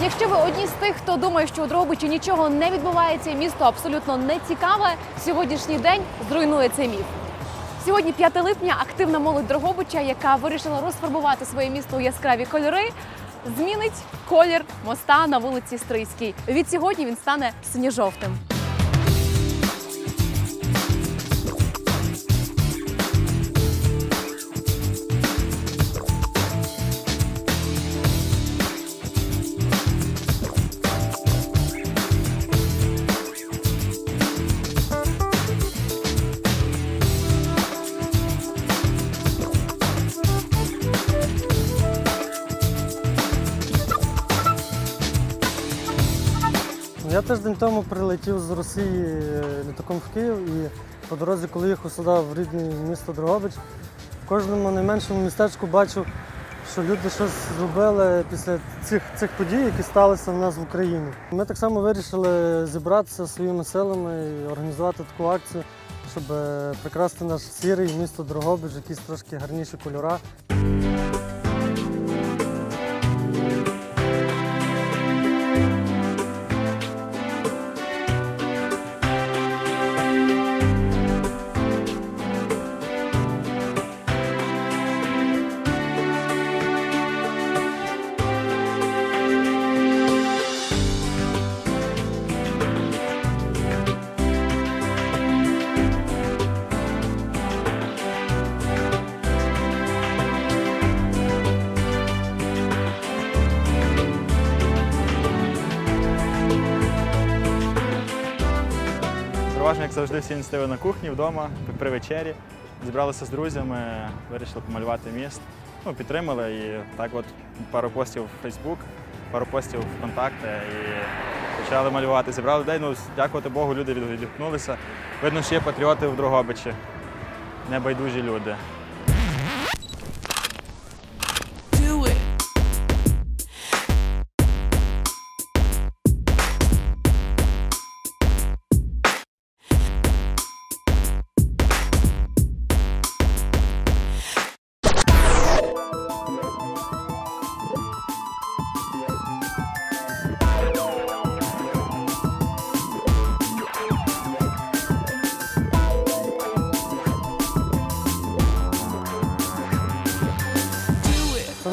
Якщо ви одні з тих, хто думає, що у Дрогобичі нічого не відбувається, і місто абсолютно не цікаве, сьогоднішній день зруйнує цей міф. Сьогодні 5 липня активна молодь Дрогобича, яка вирішила розфарбувати своє місто у яскраві кольори, змінить колір моста на вулиці Стрийській. Від сьогодні він стане синьо-жовтим. Я тиждень тому прилетів з Росії е, літаком в Київ і по дорозі, коли їхав сюди в рідне місто Дрогобич, в кожному найменшому містечку бачив, що люди щось зробили після цих, цих подій, які сталися в нас в Україні. Ми так само вирішили зібратися своїми силами і організувати таку акцію, щоб е, прикрасти наш сірий місто Дрогобич, якісь трошки гарніші кольора. Переважно, як завжди, всі ініціативи на кухні, вдома, при вечері. Зібралися з друзями, вирішили помалювати міст. Ну, підтримали і так от пару постів в Фейсбук, пару постів в контакти і почали малювати. Зібрали людей. Ну, дякувати Богу, люди відгукнулися. Видно, що є патріоти в Дрогобичі, небайдужі люди.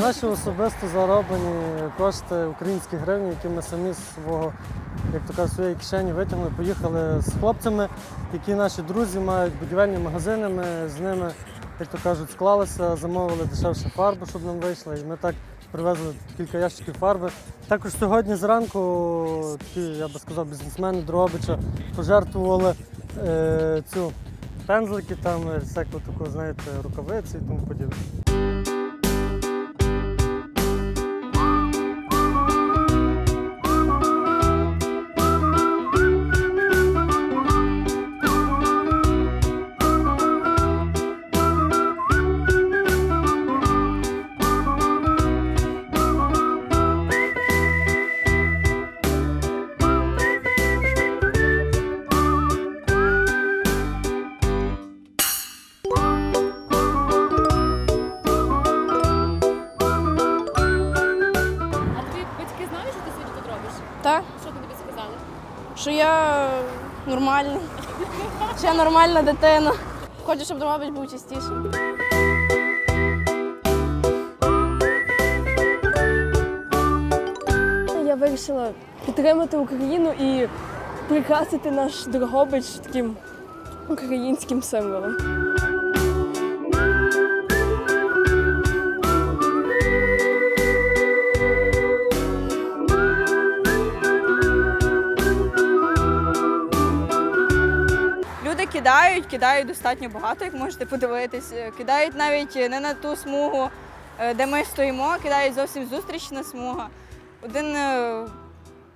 Наші особисто зароблені кошти українські гривні, які ми самі з свого, як то кажуть, своєї кишені витягнули. Поїхали з хлопцями, які наші друзі мають будівельні магазини. Ми з ними, як то кажуть, склалися, замовили дешевше фарбу, щоб нам вийшло. І ми так привезли кілька ящиків фарби. Також сьогодні зранку такі, я би сказав, бізнесмени Дрогобича пожертвували е, цю пензлики, там всяку таку, знаєте, рукавиці і тому подібне. Що я нормальна, що я нормальна дитина. Хочу, щоб Дрогобич був частішим. Я вирішила підтримати Україну і прикрасити наш Дрогобич таким українським символом. Кидають, достатньо багато, як можете подивитись. Е, Кидають навіть не на ту смугу, е, де ми стоїмо, кидають зовсім зустрічна смуга. Один е,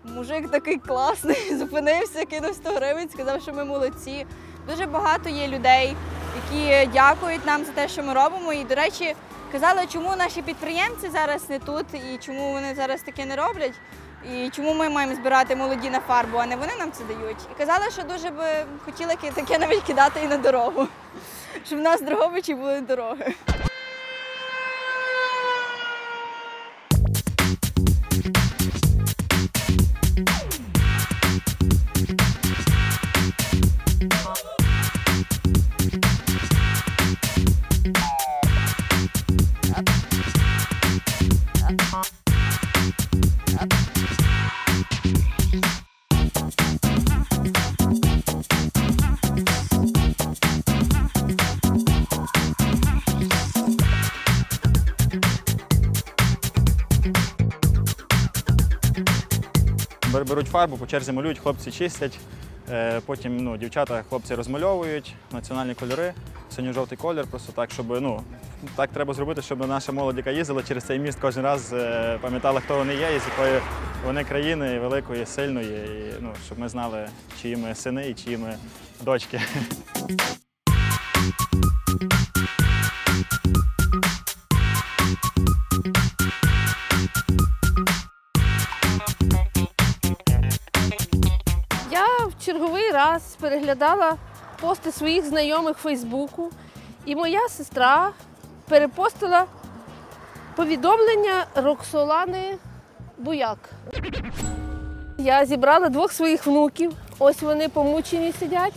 мужик такий класний, зупинився, кинув 100 гривень, сказав, що ми молодці. Дуже багато є людей, які дякують нам за те, що ми робимо. І, до речі, Казали, чому наші підприємці зараз не тут і чому вони зараз таке не роблять. І чому ми маємо збирати молоді на фарбу, а не вони нам це дають. І казали, що дуже би хотіли таке навіть кидати і на дорогу, щоб в нас в Дрогобичі були дороги. Беруть фарбу, по черзі малюють, хлопці чистять. Е, Потім ну, дівчата, хлопці розмальовують національні кольори, синьо-жовтий колір, просто так, щоб ну, так треба зробити, щоб наша молодь, яка їздила через цей міст, кожен раз е, пам'ятала, хто вони є і з якої вони країни великої, сильної, і, ну, щоб ми знали, чиї ми сини і чиї ми дочки. Раз переглядала пости своїх знайомих в Фейсбуку, і моя сестра перепостила повідомлення Роксолани Буяк. Я зібрала двох своїх внуків, ось вони помучені сидять,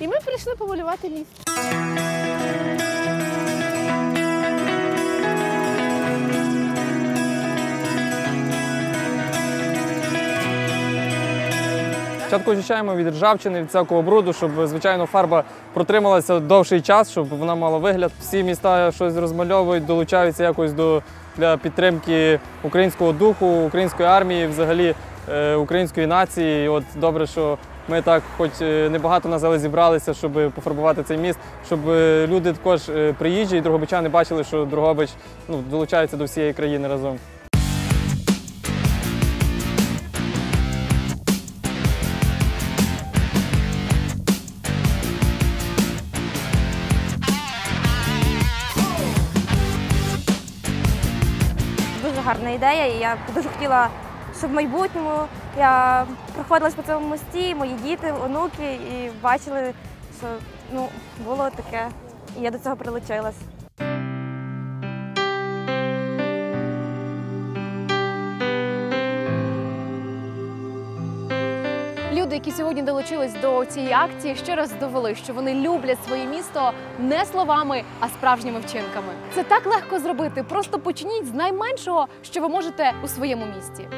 і ми прийшли поболювати міст. Спочатку очищаємо від ржавчини, від всякого бруду, щоб, звичайно, фарба протрималася довший час, щоб вона мала вигляд. Всі міста щось розмальовують, долучаються якось до для підтримки українського духу, української армії, взагалі е, української нації. От добре, що ми так, хоч е, небагато нас але зібралися, щоб пофарбувати цей міст, щоб е, люди також приїжджі і другобичани бачили, що Другобич ну, долучається до всієї країни разом. Гарна ідея, і я дуже хотіла, щоб в майбутньому я проходилась по цьому мості, мої діти, онуки, і бачили, що ну, було таке. І я до цього прилучилась. Люди, які сьогодні долучились до цієї акції, ще раз довели, що вони люблять своє місто не словами, а справжніми вчинками. Це так легко зробити. Просто почніть з найменшого, що ви можете у своєму місті.